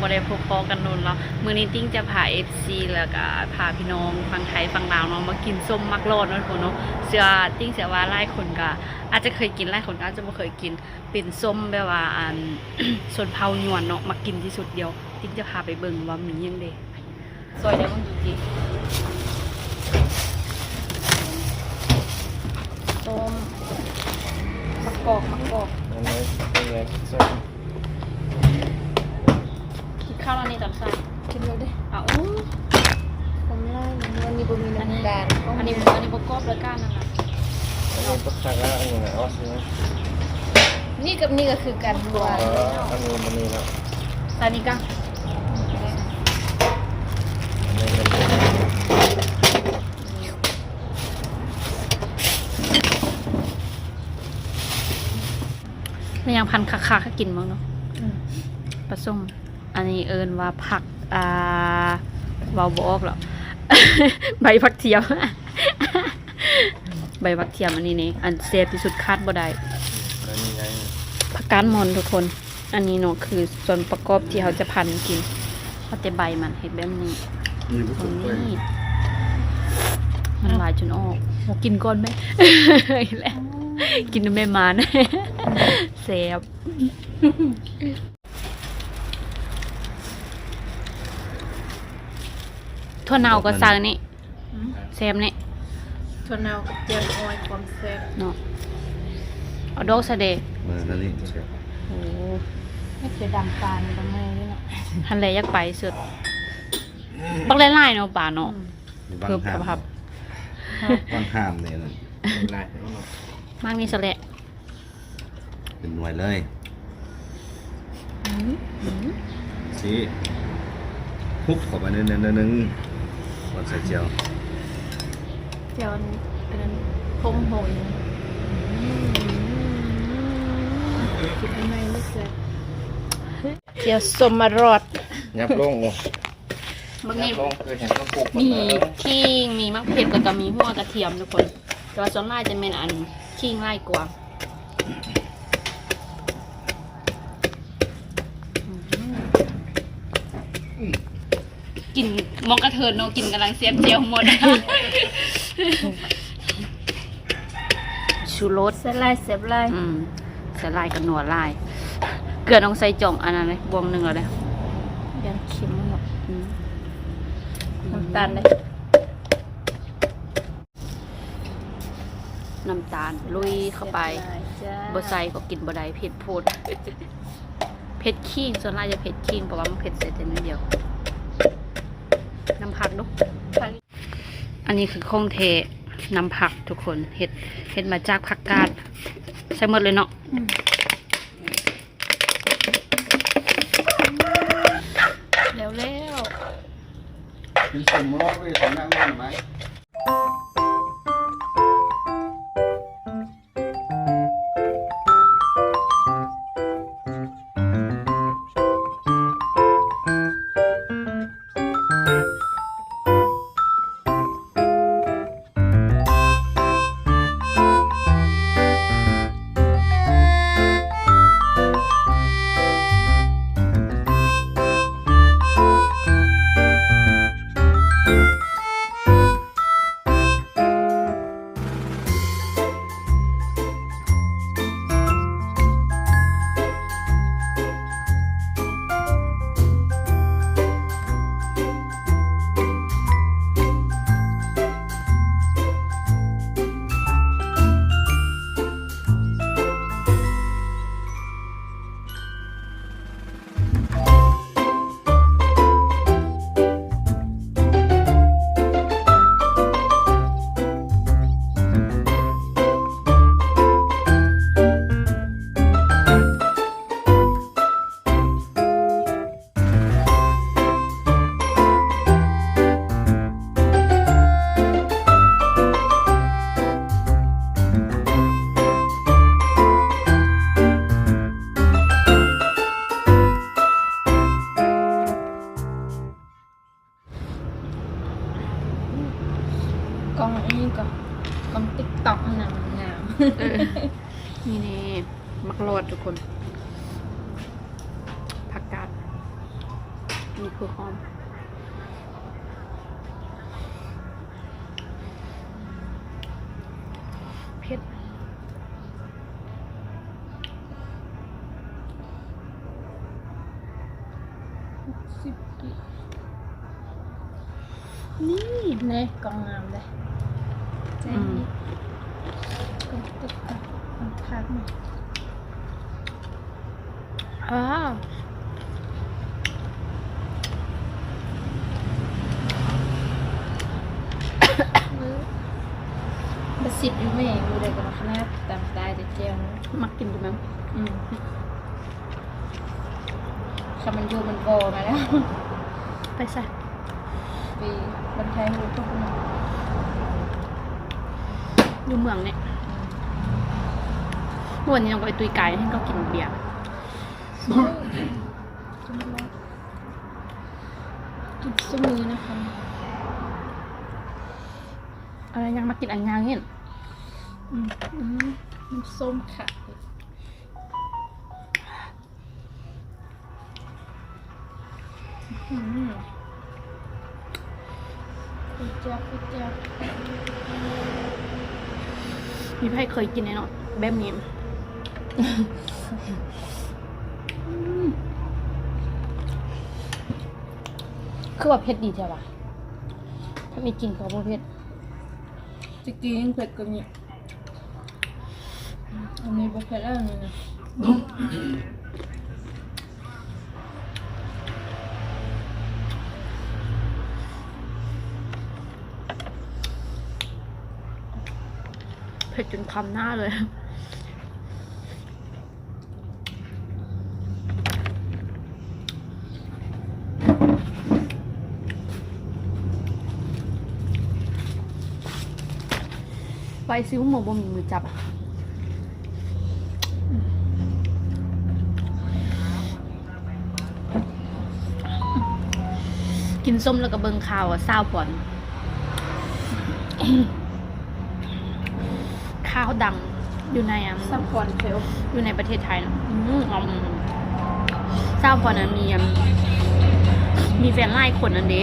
บ่ได้พบพอกันนุนเนาะมือนี้ติ้งจะพา FC แล้วก็พาพี่น้องฝั่งไทยฝั่งลาวเนาะมากินส้มมักโลดเนาะทุกคนเนาะเชื่อติ้งเชื่อว่าหลายคนก็อาจจะเคยกินหลายคนก็อาจจะบ่เคยกินเป็นส้มแบบว่าอันส่วนเผาหยวนเนาะมากินที่สุดเดียว ติ้งจะพาไปเบิ่งว่ามียังเด้ซอยเดี๋ยวมึงดูจิส้มมะกอกมะกอกอันนี้เป็นไงส้ม ข้าวแล้วนี่ตอนใส่กินเลยดิอะอู้ผมไล่วันนี้บ่มีอันนี้น้ำตาลอันนี้อันนี้บกรอบเลยก้านนั่นน่ะอันนี้ปักชักแล้วอันนี้นะอ๋อใช่ไหมนี่กับนี่ก็คือกันบัวอ๋ออันนี้มันนี่นะใส่นี่ก้าอันนี้มันเป็นมันยังพันคักๆกินมั้งเนาะปลาส้ม อันนี้เอินว่าผักอ่าเวาบออกหรอใบผักเทียม ใบผักเทียมอันนี้นี่อันเซฟที่สุดคาดบ่ได้อันนี้ไงผักกาดมอนทุกคน อันนี้เนาะคือส่วนประกอบที่เขาจะพันกินเอาแต่ใบมันเห็ดแบบนี้มีผตสรมงด้วยนี้มันหลายจนออกโหกินก่อนไหมแล้วกินไม่มานะเซฟ ถั่วเน่าก็สั่งนี่เซฟนี่ถั่วเน่ากับเจียวออยความแซ่บเนาะเอาดอกสะเดะมาอันนี้โอ้ไม่เคยดำตาลตรงนี้เลยเนาะทันเลยยักไปสุดบักไล่ๆเนาะป่าเนาะเพิ่มคุณภาพบางห้ามเนี่ยนะลายมากนี่สะแหละเป็นหน่วยเลยสิฮุบเข้าไปนิดนึงนิดนึง ก่อนใส่เจียวเจียวอันนั้นพงโหยกินไม่ไม่แซ่บเจียวสมมารอดยับลงบางยันี่บลงเคยเห็นต้องปลูกมีขิงมีมะเผ็ดแล้วก็มีหัวกระเทียมทุกคนแต่ว่าส่วนมากจะเป็นอันขิงไล่กว่า กินมองกระเทินเนาะกินกำลังเสียบเจียวหมด ชูรสเส้นลายเสียบลายอืมใส่ลายกับหนัวลาย เกลือต้องใส่จ่องอันนั้นเลยบวงหนึ่งเอาเลยยันเค็มหมดอืมน้ำตาลเลยน้ำตาลลุยเข้าไปจ้าบใส่ก็กินบได้เผ็ดโพดเผ็ดขี้งส่วนมากจะเผ็ดขี้งเพราะว่ามันเผ็ดเสร็จแต่นิดเดียวน้ำ ผักเนุกอันนี้คือคงเทน้ำผักทุกคนเห็ดเห็ดมาจากผักกาดใส่หมดเลยเนาะแล้วแล้วเป็นสมรสด้วยของนั่งนั่งไหม ผ็ดสิบกินี่เน่กองงามเลยใจอืมดีกองตึกกับมันพักหน่อยอ้าว มือประ สิทธิ์อยู่แม่อยู่เลยกับคณะตามตายแต่เจียวนะมักกินดูมั้งอืมคำมันอยู่มันโบมาแล้ว ไปซะปีบันไทยหูทุกคนอยู่เมืองเนี่ยเมื่อวันนี้น้องไปตุยไก่ให้เขากินเบียร์จุ่มแล้วกินซุ้มมือนะคะอะไรยังมากินอันยางเนี่ยอืมอืม น้ำส้มค่ะอืมจับกุยจับมีไพ่เคยกินแน่นอนแบบนี้คือว่าเผ็ดดีใช่ปะถ้าไม่กินก็บ่เผ็ดตะกี้ยังเผ็ดกว่านี้ อันนี้บ่เผ็ดแล้วนี่นะเผ็ดจนคำหน้าเลยไปซิวหมูบ่มีมือจับ กินส้มแล้วก็เบิงข่าวอะเศร้าป่อนข้าวดังอยู่ในอะซัพพอร์ตเฟลอยู่ในประเทศไทยนะอืมอมทราบก่อนนะมีอืมมีแฟนไล่คนนั่นเด้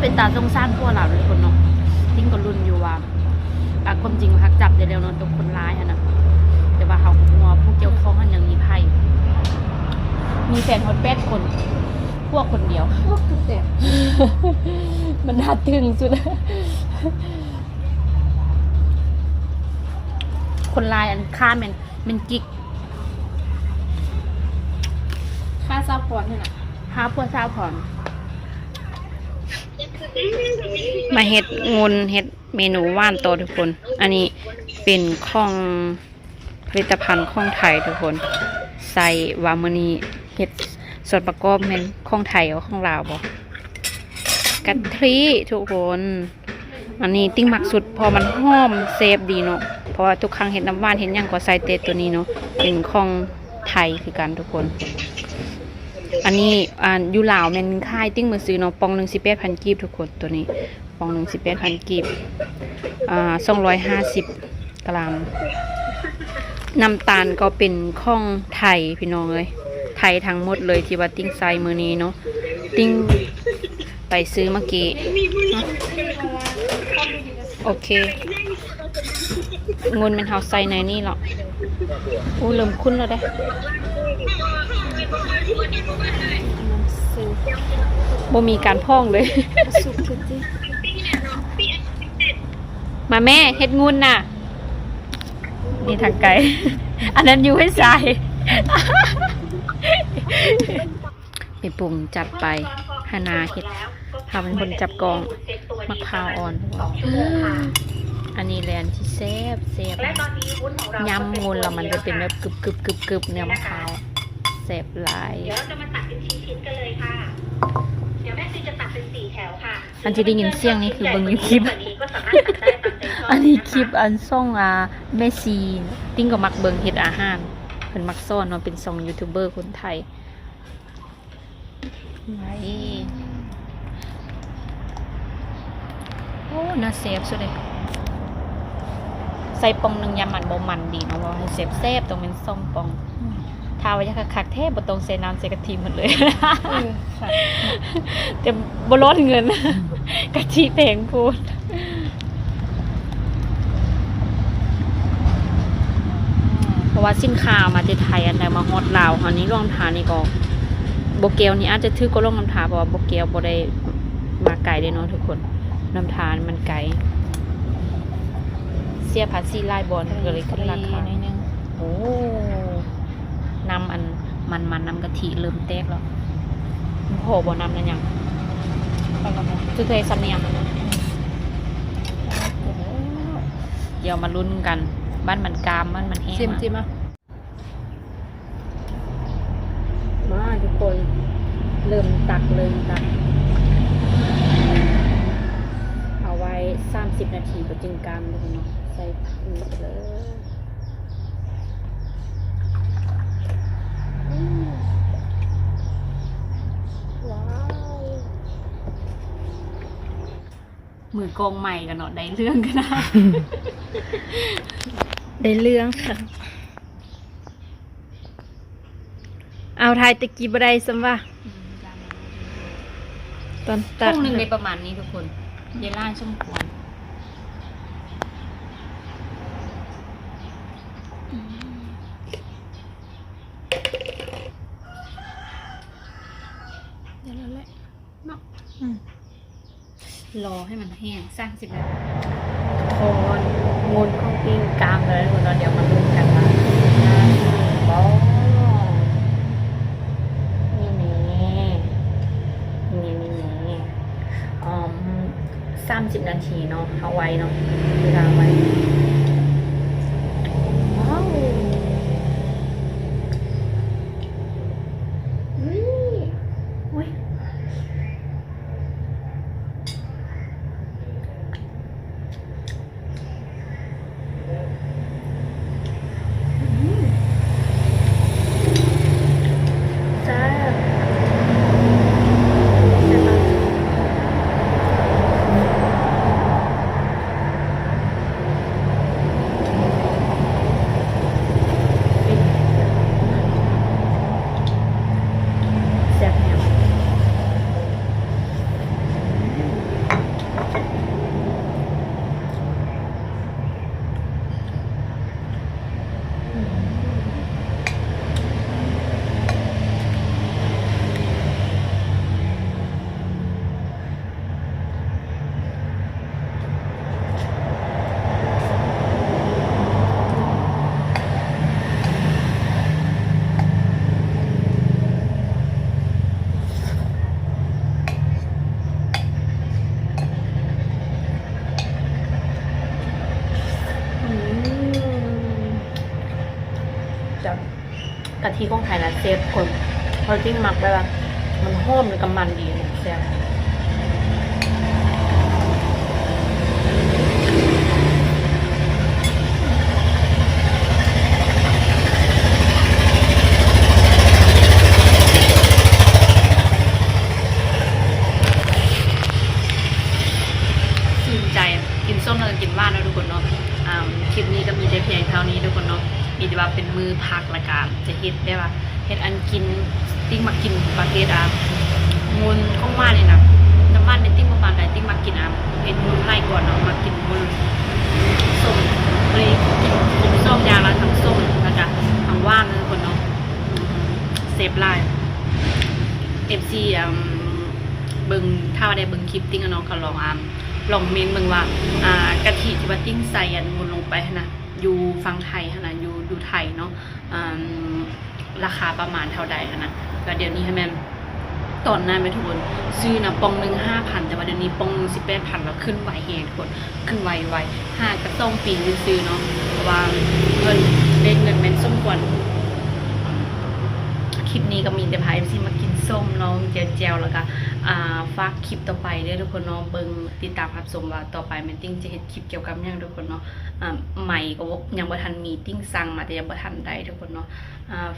เป็นตาสงสารพวกเราเลยคนเนาะทิ้งก็รุนอยู่ว่าอะความจริงพักจับได้แล้วเนาะตัวคนร้ายอะนะแต่ว่าเขาหัวผู้เกี่ยวข้องมันยังมีไพ่มีแฟนฮอตแปดคน พวกคนเดียว พวกกระแตกมันน่าตึงสุด คนลายอันค่าแมันมันกิก ค่าซัพพอร์ตนี่น่ะหาพวกซาผ่อนมาเฮ็ดงนเฮ็ดเมนูว่านโตทุกคน อันนี้เป็นของผลิตภัณฑ์ของไทยทุกคน ใส่วามือนีเฮ็ด ส่วนประกอบแม่นของไทยเอาของลาวบ่กะทิทุกคน อันนี้ติ้งหมักสุดพอมันหอมเซฟดีเนาะเพราะว่าทุกครั้งเห็นน้ำหวานเห็นยังก็ใส่เตตัวนี้เนาะเป็นของไทยคือกันทุกคน อันนี้อ่าอยู่ลาวแม่นค่ายติ้งมือซื้อเนาะปองหนึ่งสิบแปดพันกีบทุกคนตัวนี้ปองหนึ่งสิบแปดพันกีบอ่าสองร้อยห้าสิบกรัมน้ำตาลก็เป็นข้องไทยพี่น้องเลย ไทยทั้งหมดเลยที่ว่าติ้งไซมือนี้เนาะติ้งไปซื้อเมื่อกี้โอเคเงินมันเฮาใส่ในนี่หรอกอู้เริ่มคุ้นแล้วเด้บ่มีการพ่องเลย มาแม่เฮ็ดงุนน่ะ นี่ทางไกล อันนั้นอยู่ให้ใส่ ไปปรุงจัดไปฮานาเฮ็ดทำเป็นคนจับกองมะพร้าวอ่อนอันนี้แลนที่แซ่บแซ่บยำงูแล้วมันจะเป็นแบบกรึบกรึบกรึบกรึบเนื้อมะพร้าวแซ่บหลายเดี๋ยวเราจะมาตัดเป็นชิ้นๆกันเลยค่ะ เดี๋ยวแม่ซีจะตัดเป็นสี่แถวค่ะ อันที่ได้ยินเสียงนี่คือเบิ่งอยู่คลิปใหญ่กว่านี้ก็สามารถตัดได้ตามใจชอบอันนี้คลิปอันซ่องอ่าแม่ซี ติ้งก็มักเบิงเฮ็ดอาหารเพิ่นมักซ่อนว่าเป็นซ่องยูทูบเบอร์คนไทย ไว้โอ้น่าเซฟสุดเลยใส่ปองหนึ่งยามันบ่มันดีเนาะว่าให้เซฟเซฟต้องเป็นซองปองทาวยาคักๆแท้บ่ต้องใส่น้ำใส่กะทิหมดเลยเออค่ะแต่บ่ลดเงินกะทิแพงพูดเพราะว่าสินค้ามาจากไทยอันใดมาฮอดลาวอันนี้ร่องทานี่ก็ บเกลนี่อาจจะถือก็ร่องน้ำทาเพราะว่าโบเกลบ่ได้มาไกลเด้เนาะทุกคนน้ำทานมันไกลเสียภาษีรายบอลก็เลยขึ้นราคาหน่อยนึงโอ้นำอันมันมันๆนำกะทิเริ่มแตกแล้วโหบ่นำนั่นยังไปกับมันคือเคยสำเนียงเดี๋ยวมาลุ้นกัน บ้านมันกามบ้านมันแห้งชิมอะชิมอะ มาทุก คนเริ่มตักเริ่มตัก เอาไว้ 30 นาทีก็จึงกามเลยเนาะใส่นี่ไปเลยอืมว้าวมือกองใหม่กันเนาะได้เรื่องกันนะ ได้เรื่องค่ะ เอาทายตะกี้บ่ได้ซ้ำว่า ตอนตัช่ดวงหนึ่งในประมาณนี้ทุกคนเยล่าช่วงควรเดี๋ยวแล้วแหละเนาะอืมรอให้มันแห้งสร้างสิบนาทีโคนงูนของปิ้งกลางเลยทุกคนเดี๋ยวมาลุ้นกันว่าน่ากินบ่นี่นี่นี่นี่นี่อืม สิบนาทีเนาะเอาไว้เนาะเวลาไว้ว้าวอุ้ยอุ้ย จ้าใช่ปะแซ่บแฮมอืมจากกะ ทิของไทยนะเซฟคนพอจิ้มหมักไปะมันหอมเลยกับมันดีเนี่ยแซ่บชื่นใจกินส้มแล้วก็กินหว่านแล้วทุกคนเนาะอ่าคลิปนี้ก็มีแต่เพียงเท่านี้ทุกคนเนาะมีแต่ว่าเป็นมือพักละกันจะ เฮ็ดได้ว่าเฮ็ดอันกินติ้งมากินประเภทอะมูลข้องว่าเลยนะน้ำมันในติ้งประมาณใดติ้งมากินอะเฮ็ดมูลไล่ก่อนเนาะมากินมูลส้มเลยกินกินส้มยาละทั้งส้มแล้วก็ทั้งว่านเลยคนเนาะเซฟไลน์เอฟซีอ่าเบิ่งถ้าว่าได้เบิ่งคลิปติ้งอะเนาะก็ลองอ่าลองเมนเบิ่งว่าอ่ากะทิที่ว่าติ้งใส่อันมุนลงไปนะอยู่ฟังไทยนะ อยู่ไทยเนาะราคาประมาณเท่าใดหั้นนะก็เดี๋ยวนี้ให้แม่ตอนนั้นไปทุกคนซื้อนะปองหนึ่งห้าพันแต่ว่าเดี๋ยวนี้ปองหนึ่งสิบแปดพันแล้วขึ้นไวแฮงทุกคนขึ้นไวไวห้ากระต้องปีนซื้อเนาะเพราะว่าเงินเล่นเงินแม่นสมควรคลิปนี้ก็มีแต่พาเอฟซีมากิน ส้มน้องเจียวๆแล้วก็ฝากคลิปต่อไปด้วยทุกคนน้องเบิ้งติดตามรับชมว่าต่อไปแมนติ้งจะเห็นคลิปเกี่ยวกับยังทุกคนเนาะใหม่ก็ยังบ่ทันมีติ้งสั่งมาแต่ยังบ่ทันได้ทุกคนเนาะ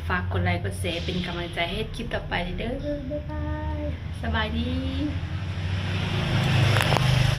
ฝากกดไลค์กดแชร์เป็นกำลังใจให้เฮ็ดคลิปต่อไปเด้อบ๊ายบายสบายดี